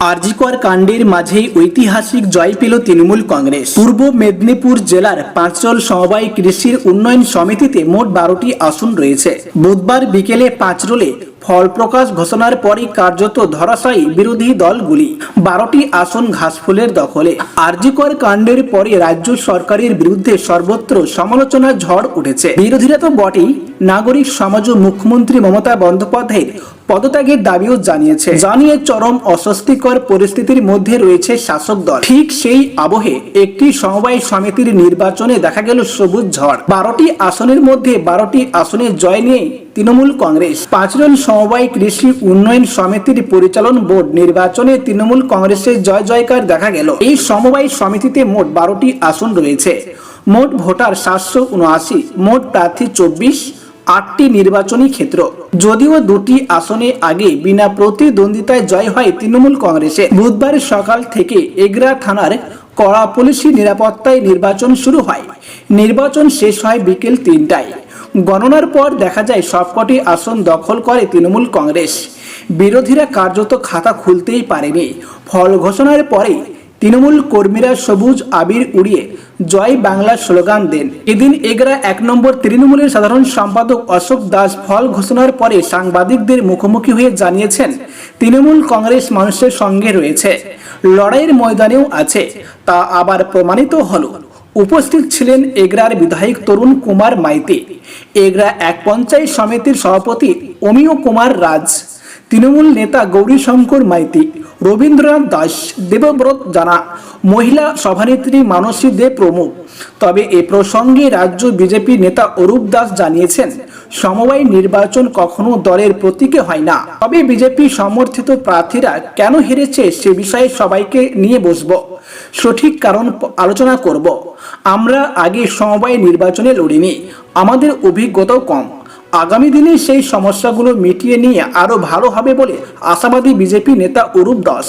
আরজিকর কাণ্ডের মাঝেই ঐতিহাসিক জয় পেল তৃণমূল কংগ্রেস। পূর্ব মেদিনীপুর জেলার পাঁচরল সমবায় কৃষির উন্নয়ন সমিতিতে মোট বারোটি আসন রয়েছে। বুধবার বিকেলে পাঁচরলে ফল প্রকাশ ঘোষণার পরই কার্যত ধরাশায়ী বিরোধী দলগুলি বারোটি আসন ঘাসফুলের দখলে। আরজিকর কাণ্ডের পরে রাজ্য সরকারের বিরুদ্ধে সর্বত্র সমালোচনার ঝড় উঠেছে। বিরোধীরা তো বটেই নাগরিক সমাজ ও মুখ্যমন্ত্রী মমতা বন্দ্যোপাধ্যায়ের পদত্যাগের দাবিও জানিয়েছে। জানিয়ে চরম অস্বস্তিকর পরিস্থিতির মধ্যে রয়েছে শাসক দল। ঠিক সেই আবহে একটি সমবায় সমিতির নির্বাচনে দেখা গেল সবুজ ঝড়। বারোটি আসনের মধ্যে বারোটি আসনে জয় নিয়ে তৃণমূল কংগ্রেস। পাঁচজন সমবায় কৃষি উন্নয়ন সমিতির পরিচালন বোর্ড নির্বাচনে তৃণমূল কংগ্রেসের জয় জয়কার দেখা গেল। এই সমবায় সমিতিতে মোট বারোটি আসন রয়েছে। মোট ভোটার সাতশো উনআশি, মোট প্রার্থী চব্বিশ আটটি নির্বাচনী ক্ষেত্র। যদিও দুটি আসনে আগে বিনা প্রতিদ্বন্দ্বিতায় জয় হয় তৃণমূল কংগ্রেসের বুধবার সকাল থেকে এগরা থানার কড়া পুলিশি নিরাপত্তায় নির্বাচন শুরু হয়। নির্বাচন শেষ হয় বিকেল তিনটায়। গণনার পর দেখা যায় সবকটি আসন দখল করে তৃণমূল কংগ্রেস। বিরোধীরা কার্যত খাতা খুলতেই পারেনি। ফল ঘোষণার পরেই তৃণমূল কর্মীরা সবুজ আবির উড়িয়ে জয় বাংলা স্লোগান দেন। এদিন এগরা এক নম্বর তৃণমূলের সাধারণ সম্পাদক অশোক দাস ফল ঘোষণার পরে সাংবাদিকদের মুখোমুখি হয়ে জানিয়েছেন, তৃণমূল কংগ্রেস মানুষের সঙ্গে রয়েছে, লড়াইয়ের ময়দানেও আছে, তা আবার প্রমাণিত হলো। উপস্থিত ছিলেন এগরার বিধায়ক তরুণ কুমার মাইতি। এগরা এক পঞ্চায়েত সমিতির সভাপতি অমিয় কুমার রাজ। তৃণমূল নেতা গৌরীশঙ্কর মাইতি। রবীন্দ্রনাথ দাস, দেবব্রত জানা, মহিলা সভানেত্রী মানসী দে প্রমুখ। তবে এ প্রসঙ্গে রাজ্য বিজেপি নেতা অরূপ দাস জানিয়েছেন, সমবায় নির্বাচন কখনো দলের প্রতীকে হয় না। তবে বিজেপি সমর্থিত প্রার্থীরা কেন হেরেছে সে বিষয়ে সবাইকে নিয়ে বসবো। সঠিক কারণ আলোচনা করব। আমরা আগে সমবায় নির্বাচনে লড়িনি, আমাদের অভিজ্ঞতাও কম। আগামী দিনে সেই সমস্যাগুলো মিটিয়ে নিয়ে আরও ভালো হবে বলে আশাবাদী বিজেপি নেতা অরূপ দাস।